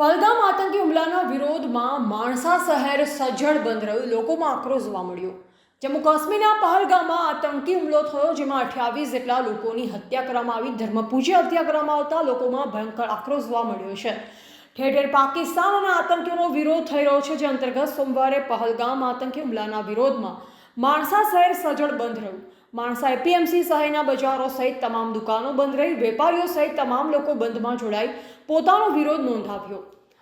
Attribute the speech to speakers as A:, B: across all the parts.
A: પહલગામ આતંકી હુમલાના વિરોધમાં માણસા શહેર સજ્જડ બંધ રહ્યું. લોકોમાં આક્રોશ જોવા મળ્યો. જમ્મુ કાશ્મીરના પહલગામમાં આતંકી હુમલો થયો, જેમાં અઠ્યાવીસ જેટલા લોકોની હત્યા કરવામાં આવી. ધર્મપૂજ્ય હત્યા કરવામાં આવતા લોકોમાં ભયંકર આક્રોશ જોવા મળ્યો છે. ઠેર ઠેર પાકિસ્તાન અને આતંકીઓનો વિરોધ થઈ રહ્યો છે, જે અંતર્ગત સોમવારે પહલગામ આતંકી હુમલાના વિરોધમાં માણસા શહેર સજ્જડ બંધ રહ્યું. માણસા એપીએમસી સહાયના બજારો સહિત તમામ દુકાનો બંધ રહી, વેપારીઓ સહિત તમામ લોકો બંધમાં જોડાઈ પોતાનો વિરોધ નોંધાવ્યો.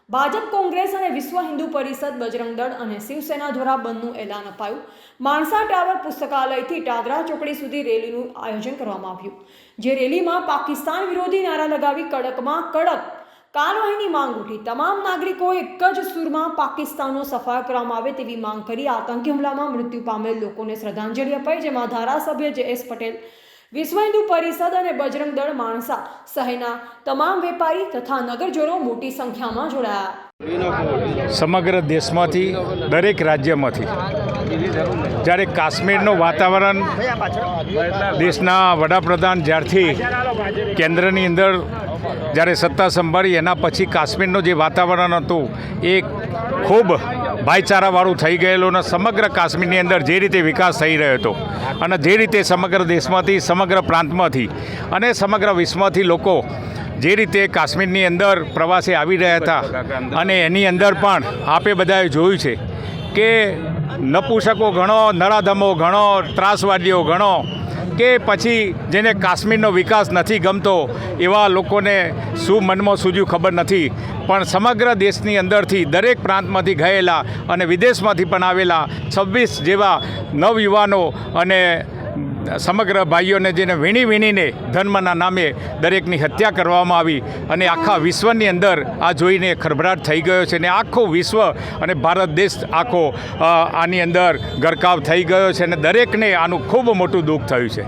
A: ભાજપ, કોંગ્રેસ અને વિશ્વ હિન્દુ પરિષદ, બજરંગ દળ અને શિવસેના દ્વારા બંધનું એલાન અપાયું. માણસા ટાવર પુસ્તકાલયથી ટાદરા ચોકડી સુધી રેલીનું આયોજન કરવામાં આવ્યું. જે રેલીમાં પાકિસ્તાન વિરોધી નારા લગાવી કડકમાં કડક કાર્યવાહીની માંગ ઉઠી તમામ નાગરિકો એક જ સૂરમાં પાકિસ્તાનનો સફાયો કરવામાં આવે તેવી માંગ કરી. આતંકી હુમલામાં મૃત્યુ પામેલ લોકોને શ્રદ્ધાંજલિ અપાઈ, જેમાં ધારાસભ્ય જે એસ પટેલ વિશ્વ હિન્દુ પરિષદ અને બજરંગ દળ માણસા સહિતના તમામ વેપારી તથા નગરજનો મોટી સંખ્યામાં જોડાયા.
B: સમગ્ર દેશમાંથી, દરેક રાજ્યમાંથી, જ્યારે કાશ્મીરનું વાતાવરણ દેશના વડાપ્રધાન જ્યારથી કેન્દ્રની અંદર જ્યારે સત્તા સંભાળી, એના પછી કાશ્મીરનું જે વાતાવરણ હતું, એ ખૂબ ભાઈચારાવાળું થઈ ગયેલું અને સમગ્ર કાશ્મીરની અંદર જે રીતે વિકાસ થઈ રહ્યો હતો અને જે રીતે સમગ્ર દેશમાંથી, સમગ્ર પ્રાંતમાંથી અને સમગ્ર વિશ્વમાંથી લોકો જે રીતે કાશ્મીરની અંદર પ્રવાસે આવી રહ્યા હતા અને એની અંદર પણ આપે બધાએ જોયું છે કે નપુસકો ઘણો, નરાધમો ઘણો, ત્રાસવાદીઓ ઘણો કે પછી જેને કાશ્મીરનો વિકાસ નથી ગમતો એવા લોકોને શું મનમાં સૂજ્યું ખબર નથી. પણ સમગ્ર દેશની અંદરથી દરેક પ્રાંતમાંથી ગયેલા અને વિદેશમાંથી પણ આવેલા છવ્વીસ જેવા નવયુવાનો અને સમગ્ર ભાઈઓને જેને વીણી વીણીને ધર્મના નામે દરેકની હત્યા કરવામાં આવી અને આખા વિશ્વની અંદર આ જોઈને ખરભરાટ થઈ ગયો છે અને આખું વિશ્વ અને ભારત દેશ આખો આની અંદર ગરકાવ થઈ ગયો છે અને દરેકને આનું ખૂબ મોટું દુઃખ થયું છે.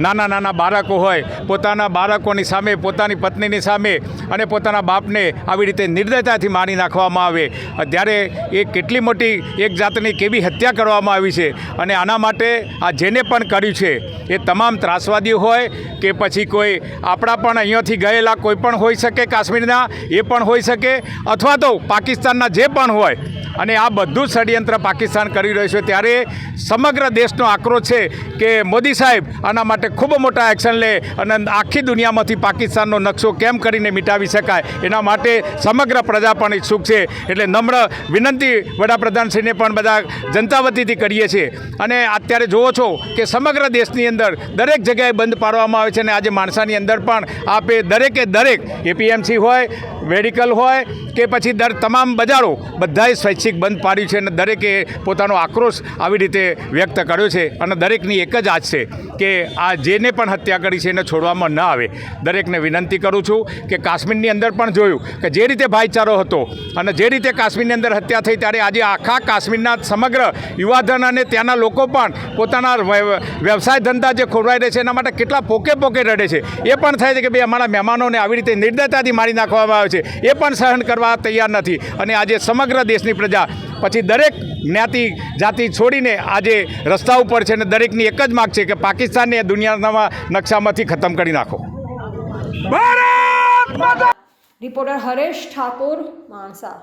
B: નાના નાના બાળકો હોય, પોતાના બાળકોની સામે, પોતાની પત્નીની સામે અને પોતાના બાપને આવી રીતે નિર્દયતાથી મારી નાખવામાં આવે. ત્યારે એ કેટલી મોટી એક જાતની કેવી હત્યા કરવામાં આવી છે અને આના માટે આ જેને પણ કર્યું છે એ તમામ ત્રાસવાદીઓ હોય કે પછી કોઈ આપણા પણ અહીંયાથી ગયેલા કોઈ પણ હોઈ શકે કાશ્મીરના, એ પણ હોઈ શકે, અથવા તો પાકિસ્તાનના જે પણ હોય અને આ બધું ષડયંત્ર પાકિસ્તાન કરી રહ્યું છે. ત્યારે સમગ્ર દેશનો આક્રોશ છે કે મોદી સાહેબ આના માટે ખૂબ મોટા એક્શન લે અને આખી દુનિયામાંથી પાકિસ્તાનનો નકશો કેમ કરીને મિટાવી શકાય એના માટે સમગ્ર પ્રજા પણ ઇચ્છુક છે. એટલે નમ્ર વિનંતી વડાપ્રધાનશ્રીને પણ બધા જનતા વતીથી કરીએ છીએ. અને અત્યારે જુઓ છો કે સમગ્ર દેશની અંદર દરેક જગ્યાએ બંધ પાડવામાં આવે છે અને આજે માણસાની અંદર પણ આપે દરેકે દરેક એપીએમસી હોય મેડિકલ હોય કે પછી દર તમામ બજારો બધાએ સ્વૈચ્છિક બંધ પાડ્યું છે અને દરેકે પોતાનો આક્રોશ આવી રીતે વ્યક્ત કર્યો છે અને દરેકની એક જ આજ છે કે આ જેને પણ હત્યા કરી છે એને છોડવામાં ન આવે. દરેકને વિનંતી કરું છું કે કાશ્મીરની અંદર પણ જોયું કે જે રીતે ભાઈચારો હતો અને જે રીતે કાશ્મીરની અંદર હત્યા થઈ ત્યારે આજે આખા કાશ્મીરના સમગ્ર યુવાધન અને ત્યાંના લોકો પણ પોતાના વ્ય- વ્યવસાય ધંધા જે ખોરવાઈ રહે છે એના માટે કેટલા પોકે પોકે રડે છે. એ પણ થાય છે કે ભાઈ અમારા મહેમાનોને આવી રીતે નિર્દયતાથી મારી નાખવામાં આવે છે. એ પણ સહન કરવા તૈયાર નથી. અને આજે સમગ્ર દેશની પ્રજા પછી દરેક જ્ઞાતિ જાતિ છોડીને આજે રસ્તા ઉપર છે અને દરેકની એક જ માગ છે કે પાકિસ્તાનને દુનિયાના નકશામાંથી ખતમ કરી નાખો.
A: રિપોર્ટર હરેશ ઠાકોર માણસા.